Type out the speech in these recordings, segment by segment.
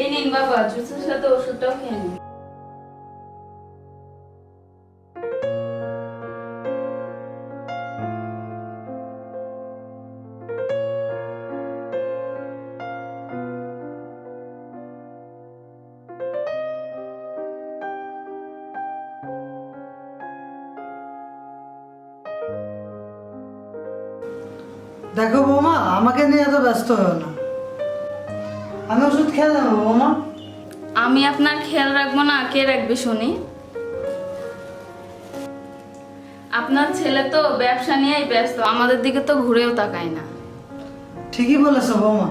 এই নিন বাবা, জুসের সাথে ওষুধটাও খেয়ে নিন। দেখো বৌমা, আমাকে নিয়ে এত ব্যস্ত হও না। আমি ওষুধ খেয়ে নেব বৌমা। আমি আপনার খেয়াল রাখব না কে রাখবে শুনি? আপনার ছেলে তো ব্যবসা নিয়েই ব্যস্ত আমাদের দিকে তো ঘুরেও তাকায় না। ঠিকই বলেছ বৌমা।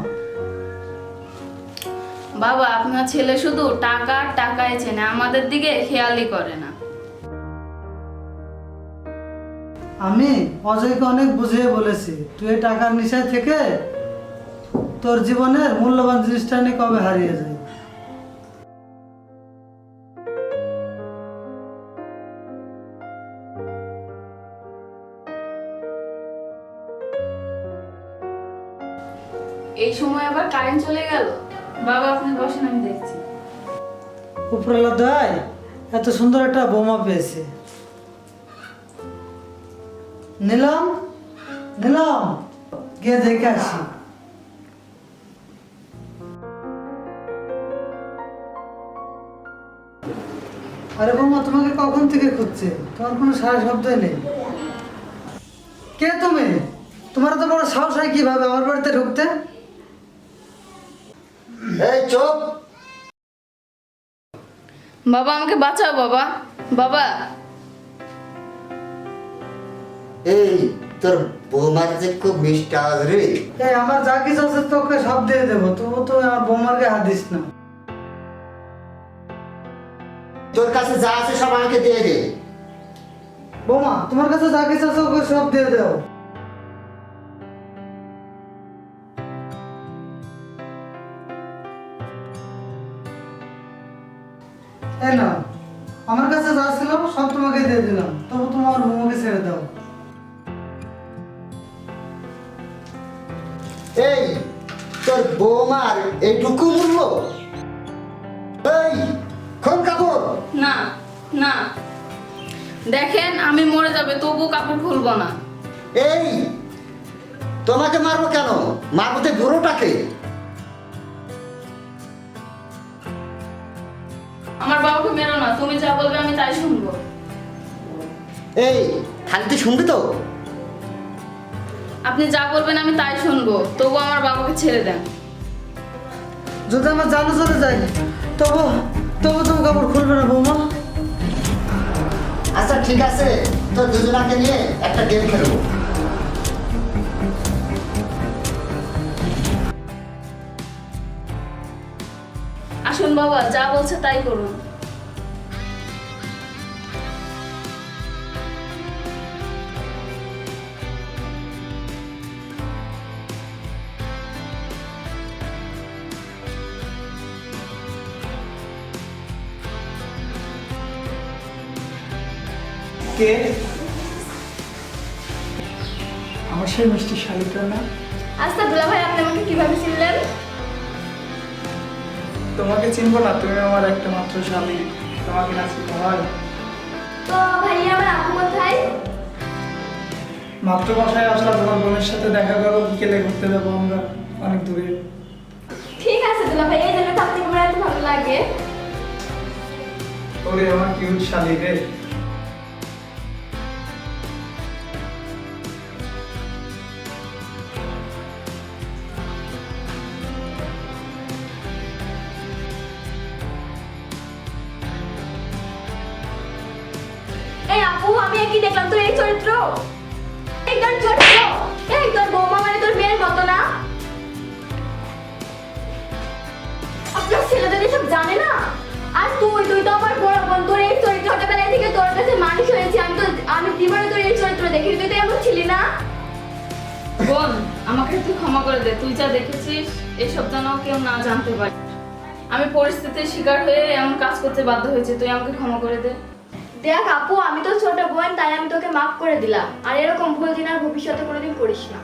বাবা আপনার ছেলে শুধু টাকা টাকাই চেনে আমাদের দিকে খেয়ালই করে না। আমি অজয়কে অনেক বুঝিয়ে বলেছি তুই টাকার নিশায় থেকে তোর জীবনের মূল্যবান জিনিসটা নিয়ে কবে হারিয়ে যায় এই সময় আবার কারেন্ট চলে গেল? বাবা আপনি বসেন আমি দেখছি। উপরওয়ালা দয় এত সুন্দর একটা বোমা পেয়েছে। নিলাম নিলাম গিয়ে দেখে আসি। আরে বৌমা তোমাকে কখন থেকে খুঁজছে? তোমার কোনো সারা শব্দই নেই। কে তুমি? তোমার তো বড় সাহস হয় কীভাবে? আমার বাড়িতে ঢুকতে? এই চুপ! বাবা আমাকে বাঁচাও বাবা। বাবা। এই তোর বৌমার যে খুব মিষ্টি আওয়াজ রে। এই আমার যা কিছু আছে তোকে সব দিয়ে দেবো। তবু তো আমার বোমার গায়ে হাত দিস না। তোর কাছে যা আছে সব আমাকে দিয়ে দে। বৌমা তোমার কাছে যা কিছু আছে ওকে সব দিয়ে দাও। এই না আমার কাছে যা ছিল সব তোমাকে দিয়ে দিলাম। তবু তুমি আমার বৌমাকে ছেড়ে দাও। এই তোর বৌমার এইটুকু মূল্য? এই কোন কাপড়? না না। দেখেন আমি মরে যাবে তবু কাপড় খুলবো না। এই তোমাকে মারবো কেন? মারবো তো বুড়োটাকে। আমার বাবাকে মেরো না তুমি যা বলবে আমি তাই শুনব। এই খালি তুই শুনবি তো? আপনি যা বলবেন আমি তাই শুনব তবু আমার বাবাকে ছেড়ে দেন। যদি আমার জানো চলে যায় তবু তবু তুমি কাপড় খুলবে না বৌমা। আচ্ছা ঠিক আছে। তো দুজনাকে নিয়ে একটা গেম খেলব। আসুন বাবা যা বলছে তাই করুন। কে? আমার সেই মিষ্টি শালিকা না আচ্ছা দুলা ভাই আপনি আমাকে কীভাবে চিনলেন? তোমাকে চিনবো না তুমি আমার একটা মাত্র শালি তোমাকে না চিনতে হয়? তো ভাইয়া আমার আপু কোথায়? মাত্র বাসায় আসলাম তোমার বোনের সাথে দেখা করো বিকেলে ঘুরতে যাব আমরা অনেক দূরে। ঠিক আছে দুলা ভাই এই জন্য তো আপনাকে আমার এত ভালো লাগে। ওরে আমার কিউট শালি রে। ক্ষমা করে দে, তুই যা দেখেছিস, এসব যেন কেউ না জানতে পারে। আমি পরিস্থিতির শিকার হয়ে এমন কাজ করতে বাধ্য হয়েছে, তুই আমাকে ক্ষমা করে দে। দেখ আপু, আমি তো ছোট বোন, তাই আমি তোকে মাফ করে দিলাম। আর এরকম ভুল দিন আর ভবিষ্যতে কোনোদিন করিস না।